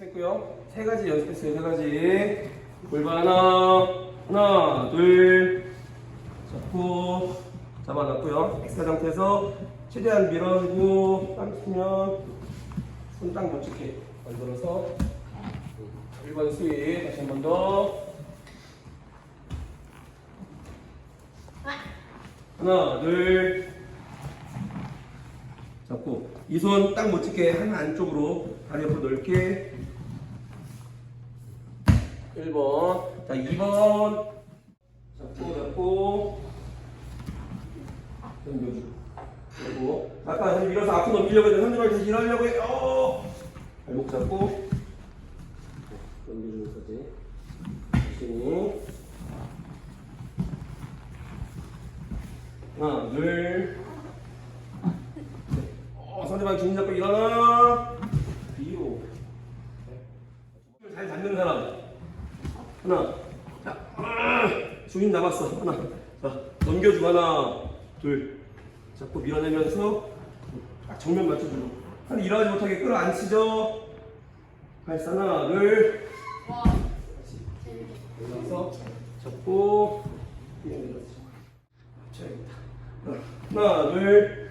연습했고요. 세 가지 연습했어요. 세 가지. 골반 하나, 하나, 둘, 잡고 잡아놨고요. 엑사 상태에서 최대한 밀어주고 땀 쓰면 손 딱 멋지게 만들어서 1번 스윗 다시 한 번 더. 하나, 둘. 잡고 이 손딱 멋지게 한 안쪽으로 다리 옆으로 넓게. 1번. 자 2번. 잡고 잡고. 넘겨주고. 그리고 아까 다시 밀어서 앞으로 넘기려고 했는데 상대방 다시 일하려고 해. 어! 발목 잡고. 넘겨주면서지. 열심히 하나 둘. 어, 상대방 중심 잡고 일어나. 뒤로. 잘 잡는 사람. 하나. 자, 아, 중심 잡았어. 하나. 자, 넘겨주고 하나, 둘. 잡고 밀어내면서 딱 정면 맞춰주고. 한 일어나지 못하게 끌어안치죠. 발사 하나, 둘. 올라서 잡고. 합쳐야겠다. 하나, 둘.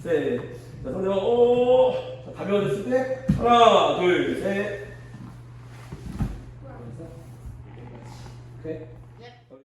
셋. 자, 상대방, 오! 자, 가벼워졌을 때, 하나, 둘, 셋. 오케이.